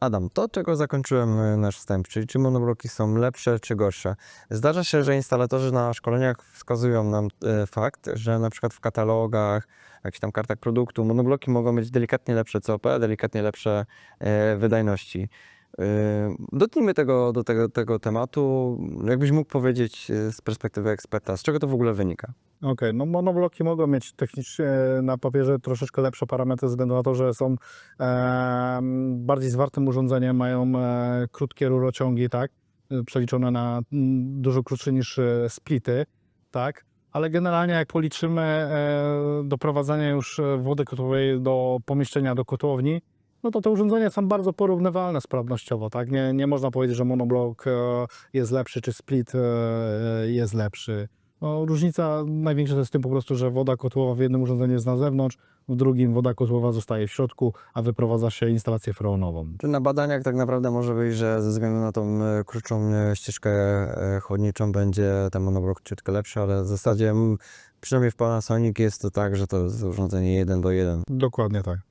Adam, to czego zakończyłem e, nasz wstęp, czyli czy monobloki są lepsze czy gorsze. Zdarza się, że instalatorzy na szkoleniach wskazują nam e, fakt, że na przykład w katalogach, jakichś tam kartach produktu, monobloki mogą mieć delikatnie lepsze COP, delikatnie lepsze e, wydajności. Dotknijmy tego, do tego, tego tematu. Jakbyś mógł powiedzieć e, z perspektywy eksperta, z czego to w ogóle wynika? Okej, no monobloki mogą mieć technicznie na papierze troszeczkę lepsze parametry ze względu na to, że są e, bardziej zwartym urządzeniem, mają e, krótkie rurociągi, tak, e, przeliczone na mm, dużo krótsze niż e, splity, tak, ale generalnie jak policzymy e, doprowadzenie już e, wody kotłowej do pomieszczenia do kotłowni, no to te urządzenia są bardzo porównywalne sprawnościowo, tak, nie, nie można powiedzieć, że monoblok e, jest lepszy, czy split e, jest lepszy. No, różnica największa to jest w tym po prostu, że woda kotłowa w jednym urządzeniu jest na zewnątrz, w drugim woda kotłowa zostaje w środku, a wyprowadza się instalację freonową. Czy na badaniach tak naprawdę może być, że ze względu na tą e, krótszą e, ścieżkę e, chłodniczą będzie ten monoblok ciutkę lepszy, ale w zasadzie m, przynajmniej w Panasonic jest to tak, że to jest urządzenie 1 do 1. Dokładnie tak.